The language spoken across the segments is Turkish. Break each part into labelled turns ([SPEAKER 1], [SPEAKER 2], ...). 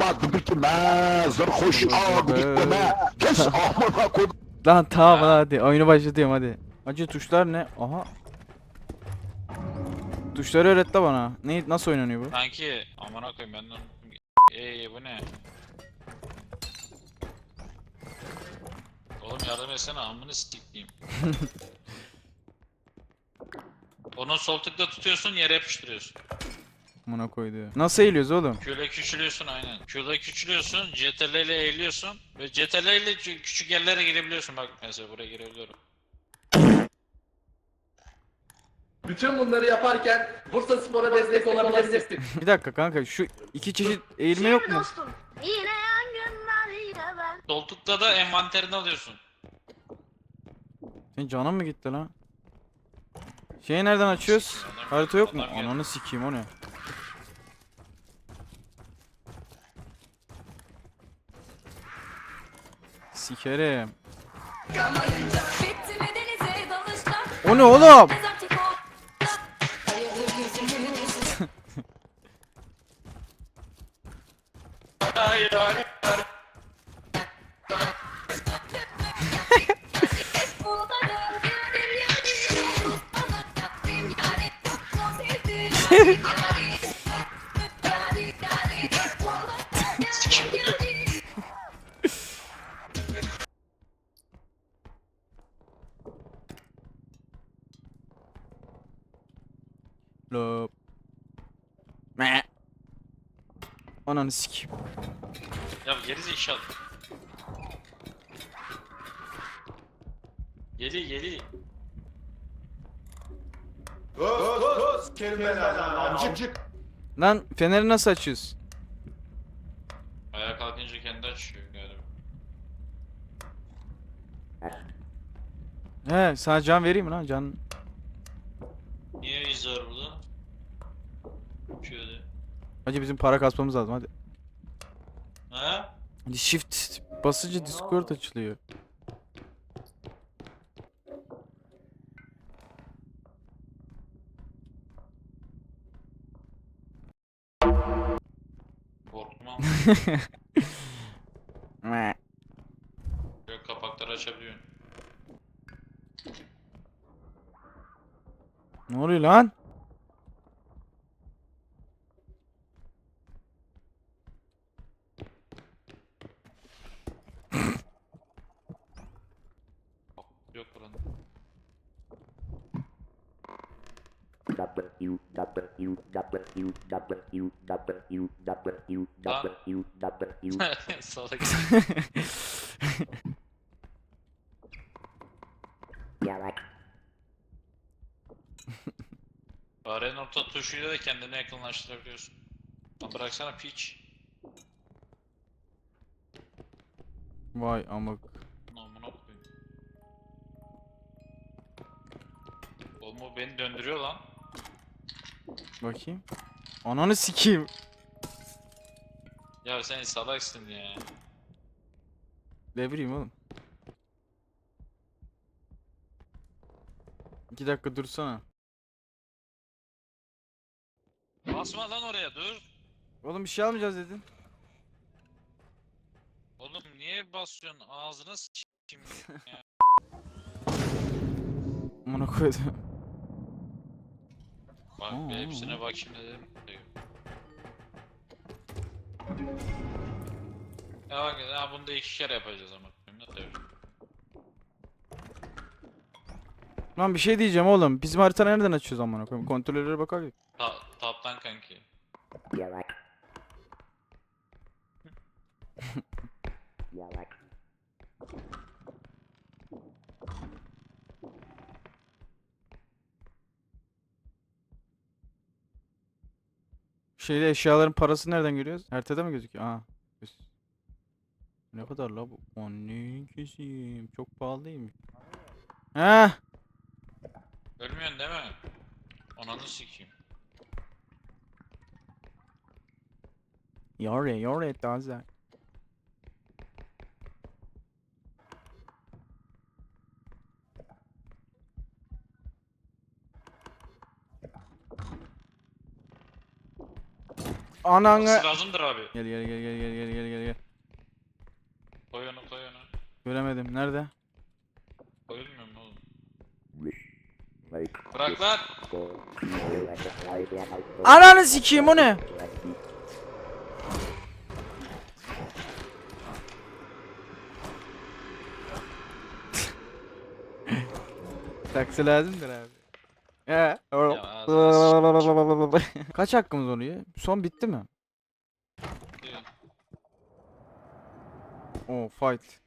[SPEAKER 1] Anlamadım ki mezar hoş ağa gitme. Kes amına kodum.
[SPEAKER 2] Lan tamam hadi oyunu başlatıyorum hadi. Acı tuşlar ne? Aha. Tuşları öğret de bana. Ne nasıl oynanıyor bu?
[SPEAKER 3] Sanki amına koyayım ben de unuttum. Eee bu ne? Oğlum yardım etsene amını sikeyim. Onu sol tıkla tutuyorsun yere yapıştırıyorsun.
[SPEAKER 2] Buna koydu. Nasıl eğiliyoruz oğlum?
[SPEAKER 3] Q'la küçülüyorsun aynen. Q'la küçülüyorsun, CTRL ile eğiliyorsun ve CTRL ile kü- küçük yerlere girebiliyorsun. Bak mesela buraya girebiliyorum.
[SPEAKER 4] Bütün bunları yaparken Bursa Spor'a destek olabilirsin.
[SPEAKER 2] Bir dakika kanka şu iki çeşit eğilme yok mu?
[SPEAKER 5] dostum. Yine yangınlar yine ben.
[SPEAKER 3] Sol tıkla da envanterini alıyorsun.
[SPEAKER 2] Senin canın mı gitti lan? Şeyi nereden açıyoruz? Harita yok mu? Ananı sikeyim o ne? Sikerim. O ne oğlum? Ananı sikeyim.
[SPEAKER 3] Ya geri zekalı. Geli geli.
[SPEAKER 1] Amcık.
[SPEAKER 2] Lan feneri nasıl açıyoruz?
[SPEAKER 3] Ayağa kalkınca kendi açıyor galiba.
[SPEAKER 2] He sana can vereyim mi lan can?
[SPEAKER 3] Niye iz var burada? Şöyle.
[SPEAKER 2] Hacı bizim para kasmamız lazım hadi.
[SPEAKER 3] Ha?
[SPEAKER 2] Hadi shift basınca discord açılıyor.
[SPEAKER 3] Korkma. Böyle kapakları açabiliyorsun.
[SPEAKER 2] Ne oluyor lan?
[SPEAKER 3] Yok buranın. Salak. Farenin orta tuşuyla da kendini yakınlaştırabiliyorsun. Lan bıraksana piç.
[SPEAKER 2] Vay amık.
[SPEAKER 3] Amına koyayım. Oğlum o beni döndürüyor lan.
[SPEAKER 2] Bakayım. Ananı sikeyim.
[SPEAKER 3] Ya sen salaksın ya.
[SPEAKER 2] Ne bileyim oğlum. İki dakika dursana.
[SPEAKER 3] Basma lan oraya dur.
[SPEAKER 2] Oğlum bir şey almayacağız dedin.
[SPEAKER 3] Oğlum niye basıyorsun? Ağzına s**eyim ya.
[SPEAKER 2] Amına koydum.
[SPEAKER 3] Bak
[SPEAKER 2] Aa.
[SPEAKER 3] bir hepsine bakayım dedim. Ya bak ya bunu da iki kere yapacağız ama.
[SPEAKER 2] Lan bir şey diyeceğim oğlum. Bizim harita nereden açıyoruz amına koyayım? Kontrollere bakar ya.
[SPEAKER 3] Ta taptan kanki.
[SPEAKER 2] Şeyde eşyaların parası nereden görüyoruz? Haritada mı gözüküyor? Aa. göz- Ne kadar la bu? Anne keseyim. Çok pahalı değil mi? Heh.
[SPEAKER 3] Ölmüyorsun değil mi? Ananı sikeyim.
[SPEAKER 2] Yore yore taze. Ananı.
[SPEAKER 3] Nasıl lazımdır abi.
[SPEAKER 2] Gel gel gel gel gel gel gel gel gel.
[SPEAKER 3] Koy onu koy onu.
[SPEAKER 2] Göremedim. Nerede?
[SPEAKER 3] Koyulmuyor mu oğlum? Bırak lan.
[SPEAKER 2] Ananı sikeyim o ne? Taksi lazımdır abi. Kaç hakkımız oluyor? Son bitti mi? Oo fight.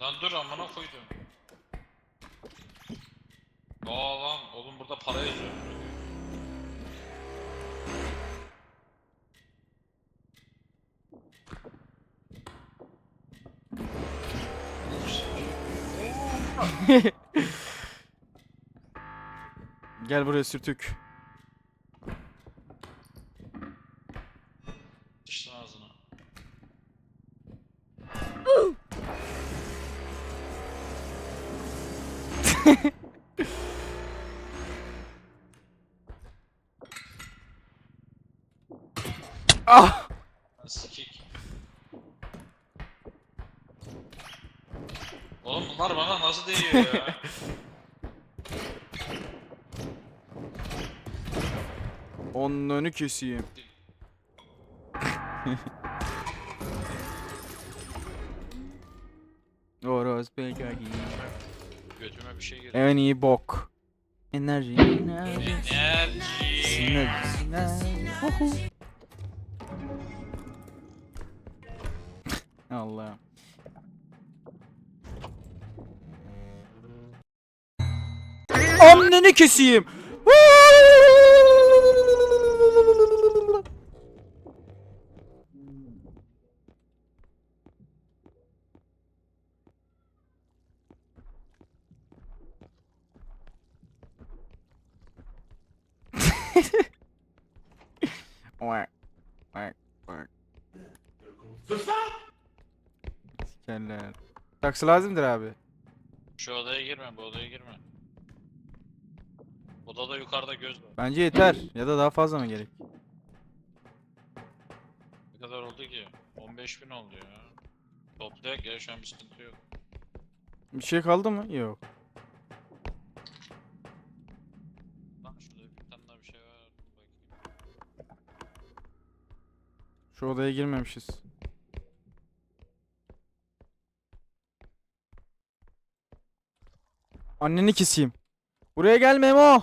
[SPEAKER 3] Lan dur amına koydum. Aa lan oğlum burada para yazıyor.
[SPEAKER 2] Gel buraya sürtük. Onlarını keseyim. Orası pek iyi.
[SPEAKER 3] Götüme bir şey girdi.
[SPEAKER 2] En iyi bok. Enerji. Enerji.
[SPEAKER 3] Enerji.
[SPEAKER 2] Enerji. Allah. Amnını keseyim. Woo! Oy. Oy. Sikerler. Taksi lazımdır abi.
[SPEAKER 3] Şu odaya girme, bu odaya girme. Odada yukarıda göz var.
[SPEAKER 2] Bence yeter. Ya da daha fazla mı gerek?
[SPEAKER 3] Ne kadar oldu ki? 15 bin oldu ya. Toplayak ya şu an bir sıkıntı yok.
[SPEAKER 2] Bir şey kaldı mı? Yok. Şu odaya girmemişiz. Anneni keseyim. Buraya gel Memo.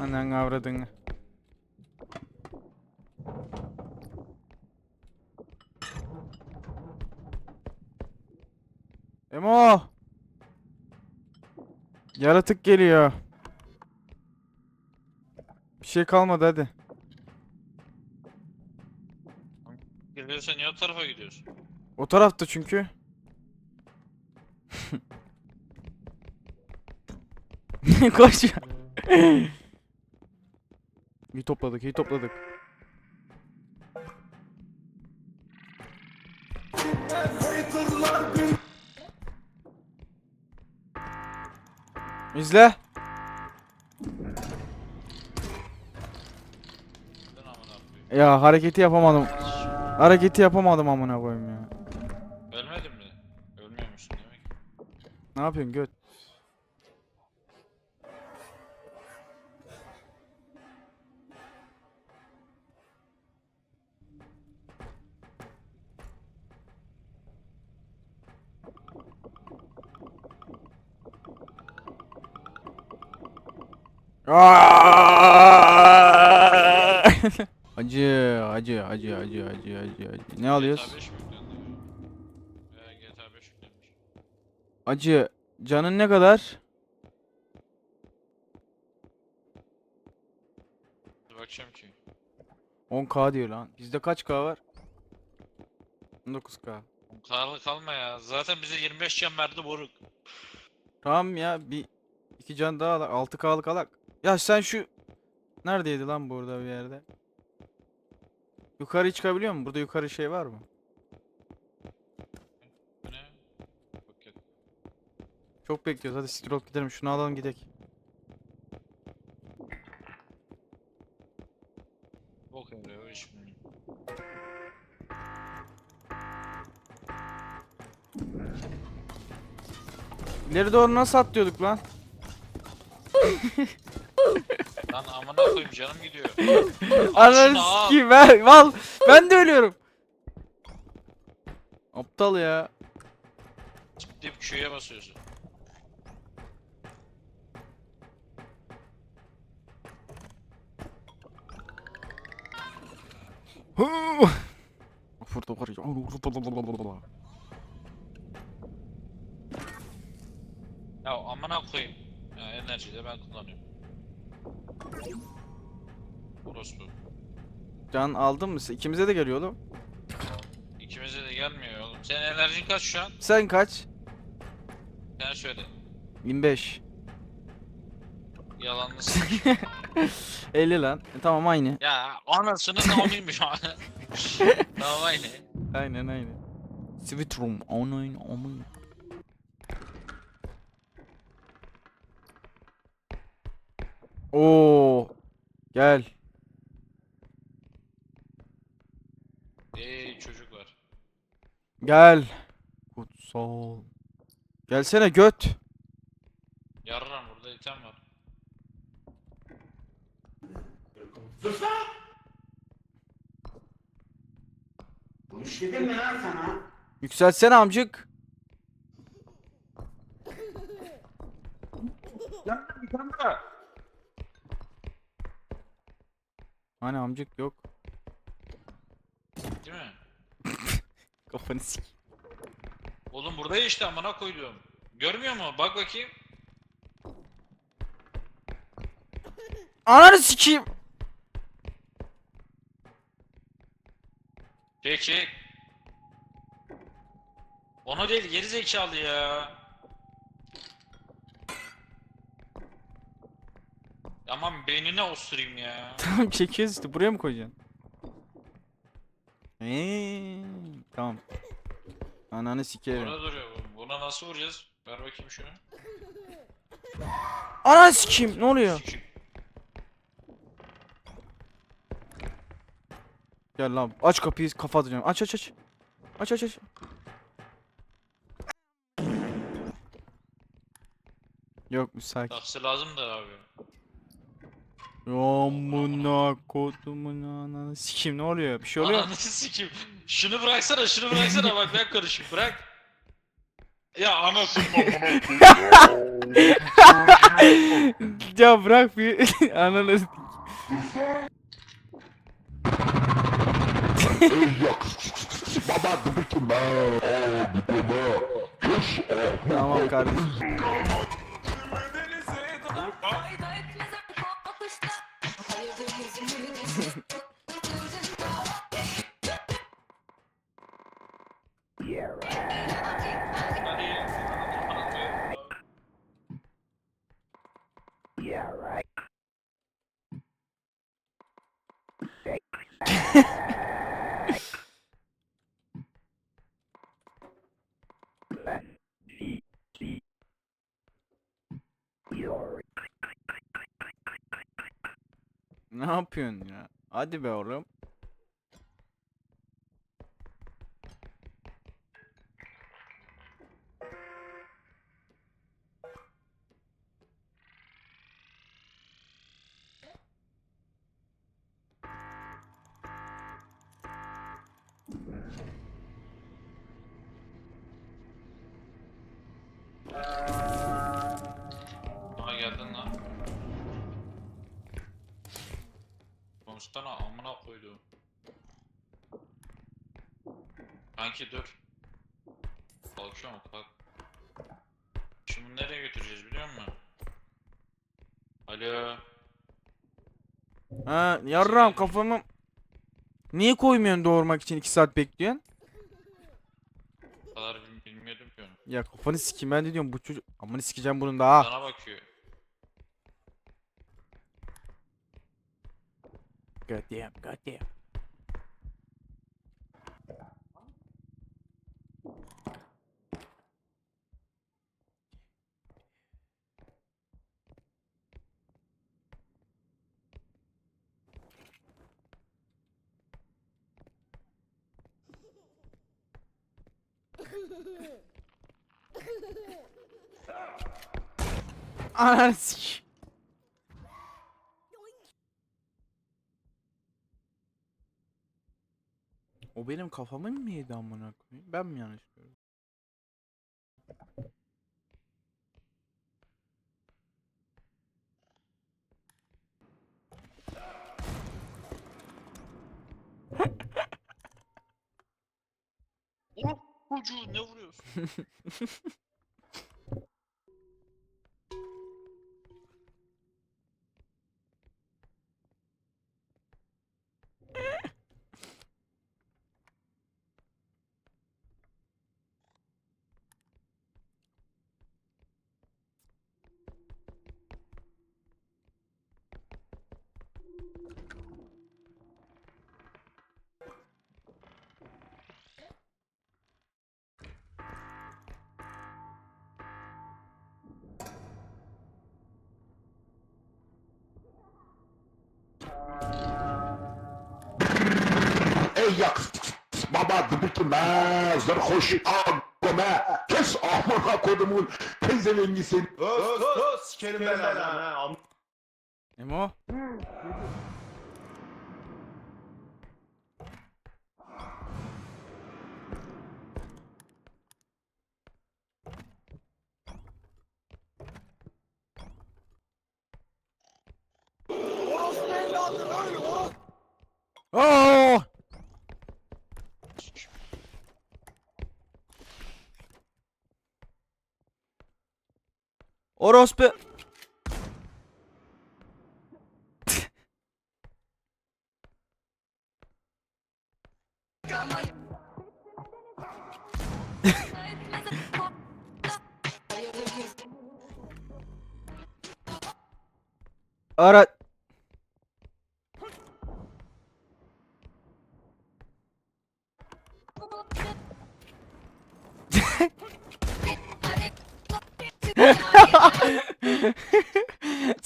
[SPEAKER 2] Annen avradını. Emo. Yaratık geliyor. Bir şey kalmadı hadi.
[SPEAKER 3] Geliyorsa niye o tarafa gidiyorsun?
[SPEAKER 2] O tarafta çünkü. Koş. iyi topladık, iyi topladık. İzle. Ya hareketi yapamadım. Hareketi yapamadım amına koyayım ya.
[SPEAKER 3] Ölmedin mi? Ölmüyormuşsun demek.
[SPEAKER 2] Ne yapıyorsun göt? Acı, acı, acı, acı, acı, acı, acı. Ne alıyoruz?
[SPEAKER 3] GTA 5 mi yüklendi? GTA 5 yüklenmiş.
[SPEAKER 2] Acı, canın ne kadar?
[SPEAKER 3] Bakacağım ki.
[SPEAKER 2] 10k diyor lan. Bizde kaç k var? 19k.
[SPEAKER 3] Karlı kalma ya. Zaten bize 25 can verdi moruk.
[SPEAKER 2] Tamam ya bir iki can daha alak. 6k'lık alak. Ya sen şu neredeydi lan burada bir yerde? Yukarı çıkabiliyor musun? Burada yukarı şey var mı? Çok bekliyoruz. Hadi olup gidelim. Şunu alalım gidelim.
[SPEAKER 3] Bok yarıyor.
[SPEAKER 2] İleri doğru nasıl atlıyorduk lan?
[SPEAKER 3] Lan amına koyayım canım gidiyor.
[SPEAKER 2] Ananı
[SPEAKER 3] şunu al.
[SPEAKER 2] sikeyim ben. Val. Ben de ölüyorum. Aptal ya.
[SPEAKER 3] Dip Q'ya basıyorsun.
[SPEAKER 2] Burada var ya.
[SPEAKER 3] Ya amına koyayım. Ya enerjiyi de ben kullanıyorum. Orospu.
[SPEAKER 2] Can aldın mı? İkimize de geliyor oğlum.
[SPEAKER 3] İkimize de gelmiyor oğlum. Senin enerjin kaç şu an?
[SPEAKER 2] Sen kaç?
[SPEAKER 3] Sen söyle.
[SPEAKER 2] 25.
[SPEAKER 3] Yalanlısın.
[SPEAKER 2] 50 lan. E, tamam aynı.
[SPEAKER 3] ya anasının namıymış. tamam aynı.
[SPEAKER 2] Aynen aynen. Sweet room. Online online. Oo. Gel.
[SPEAKER 3] Ey çocuklar.
[SPEAKER 2] Gel. Kutsal. Gelsene göt.
[SPEAKER 3] Yarram burada item var.
[SPEAKER 2] Yükseltsene amcık. Hani amcık yok.
[SPEAKER 3] Değil mi?
[SPEAKER 2] Kafanı sik.
[SPEAKER 3] Oğlum burada ya işte amına koyduğum. Görmüyor mu? Bak bakayım.
[SPEAKER 2] Ananı sikeyim.
[SPEAKER 3] Çek çek. Onu değil geri zekalı ya. Aman beynine osurayım ya.
[SPEAKER 2] Tamam çekiyoruz işte. Buraya mı koyacaksın? Eee, tamam. Ananı sikerim.
[SPEAKER 3] Burada duruyor bu. Buna nasıl vuracağız? Ver bakayım şunu.
[SPEAKER 2] Ananı sikeyim. Ne oluyor?
[SPEAKER 3] Sikim.
[SPEAKER 2] Gel lan. Aç kapıyı kafa atacağım. Aç aç aç. Aç aç aç. Yok sakin.
[SPEAKER 3] Taksi lazım da abi.
[SPEAKER 2] Amına kodumun ananı sikeyim ne oluyor? Bir şey oluyor?
[SPEAKER 3] Ananı sikim. Şunu bıraksana, şunu bıraksana bak ben karışık bırak. Ya anasını
[SPEAKER 2] ya bırak bir ananı Tamam kardeşim. Ne yapıyorsun ya? Hadi be oğlum.
[SPEAKER 3] Kanki dur. Kalkıyor mu kalk. Şimdi nereye götüreceğiz biliyor musun? Alo.
[SPEAKER 2] Ha yarram kafamı Niye koymuyorsun doğurmak için 2 saat bekliyorsun?
[SPEAKER 3] görmedim ki onu.
[SPEAKER 2] Ya kafanı sikeyim ben de diyorum bu çocuk. Amanı sikeceğim bunun da ha.
[SPEAKER 3] Sana bakıyor.
[SPEAKER 2] God damn, Ananı. O benim kafamı mı yedi amına koyayım? Ben mi yanlış gördüm?
[SPEAKER 3] Çocuğu ne vuruyorsun?
[SPEAKER 1] yak baba dıbıtma zarhoş agome kes amına kodumun pezevengi seni.
[SPEAKER 6] Öf öf sikerim ben lan
[SPEAKER 2] Emo? Oh! Orospu. Ara.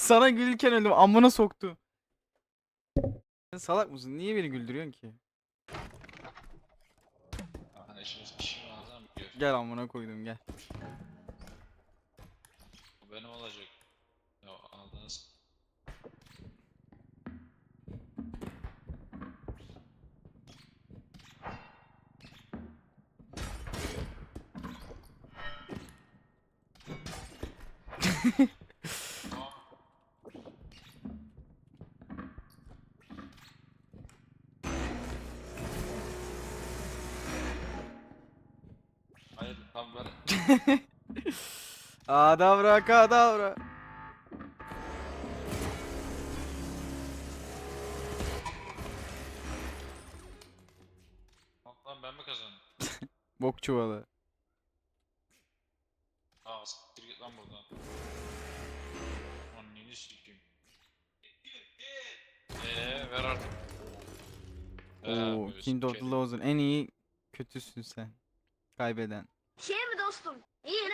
[SPEAKER 2] Sana gülürken öldüm. Amına soktu. Sen salak mısın? Niye beni güldürüyorsun ki?
[SPEAKER 3] Gidiyor?
[SPEAKER 2] Gel amına koydum gel.
[SPEAKER 3] Bu benim olacak. Ya aldınız. Hayır, tam ben
[SPEAKER 2] Adavra kadavra.
[SPEAKER 3] Lan ben mi kazandım?
[SPEAKER 2] Bok çuvalı.
[SPEAKER 3] Aa siktir git lan buradan. Anneni sikeyim. Eee ver artık. Ee,
[SPEAKER 2] Oo,
[SPEAKER 3] böyle
[SPEAKER 2] King of the
[SPEAKER 3] sikerim.
[SPEAKER 2] Laws'un en iyi kötüsün sen. Kaybeden.
[SPEAKER 5] Şey mi dostum? Yine